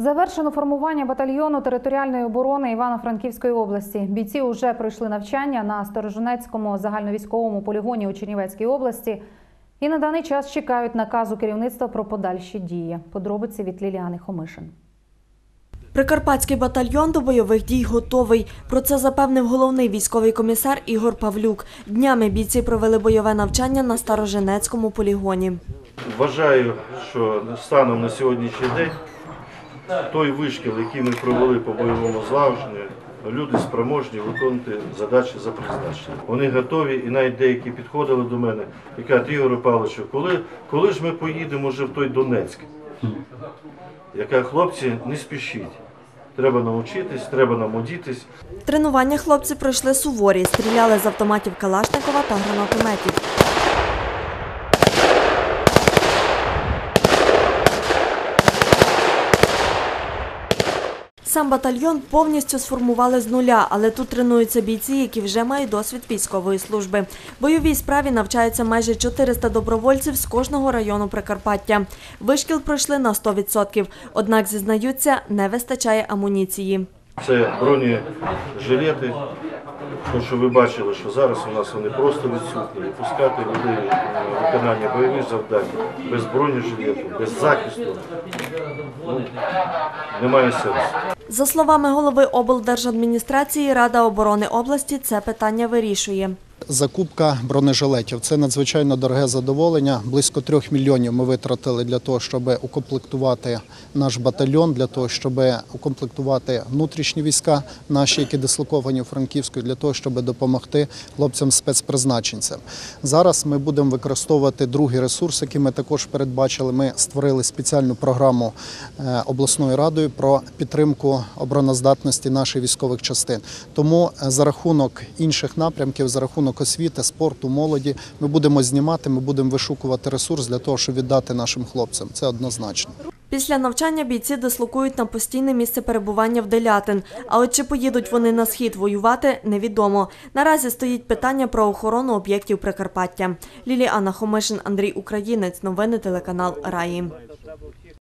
Завершено формування батальйону територіальної оборони Івано-Франківської області. Бійці вже пройшли навчання на Сторожинецькому загальновійськовому полігоні у Чернівецькій області і на даний час чекають наказу керівництва про подальші дії. Подробиці від Ліліани Хомишин. Прикарпатський батальйон до бойових дій готовий. Про це запевнив головний військовий комісар Ігор Павлюк. Днями бійці провели бойове навчання на Старожинецькому полігоні. Вважаю, що станом на сьогоднішній день той вишкіл, який ми провели по бойовому злагодженню, люди спроможні виконувати задачі за призначенням. Вони готові, і навіть деякі підходили до мене і кажуть, Ігорю Павловичу, коли, коли ж ми поїдемо вже в той Донецьк? Я кажу, хлопці, не спішіть. Треба навчитись, треба нам одітись. Тренування хлопці пройшли суворі, стріляли з автоматів Калашникова та гранатометів. Сам батальйон повністю сформували з нуля, але тут тренуються бійці, які вже мають досвід військової служби. Бойовій справі навчаються майже 400 добровольців з кожного району Прикарпаття. Вишкіл пройшли на 100%, однак зізнаються, не вистачає амуніції. Це бронежилети. Тому що ви бачили, що зараз у нас вони просто відсутні. Пускати людей на виконання бойових завдань без бронежилету, без захисту ну, немає сенсу. За словами голови облдержадміністрації, Рада оборони області це питання вирішує. Закупка бронежилетів це надзвичайно дороге задоволення. Близько трьох мільйонів ми витратили для того, щоб укомплектувати наш батальйон, для того, щоб укомплектувати внутрішні війська, наші, які дислоковані у Франківську, для того, щоб допомогти хлопцям спецпризначенцям. Зараз ми будемо використовувати другий ресурс, який ми також передбачили. Ми створили спеціальну програму е, обласною радою про підтримку обороноздатності наших військових частин. Тому е, за рахунок інших напрямків, за рахунок освіти, спорту, молоді, ми будемо знімати, ми будемо вишукувати ресурс для того, щоб віддати нашим хлопцям. Це однозначно. Після навчання бійці дислокують на постійне місце перебування в Делятин. А от чи поїдуть вони на схід воювати, невідомо. Наразі стоїть питання про охорону об'єктів Прикарпаття. Ліліана Хомишин, Андрій Українець. Новини телеканал Раї.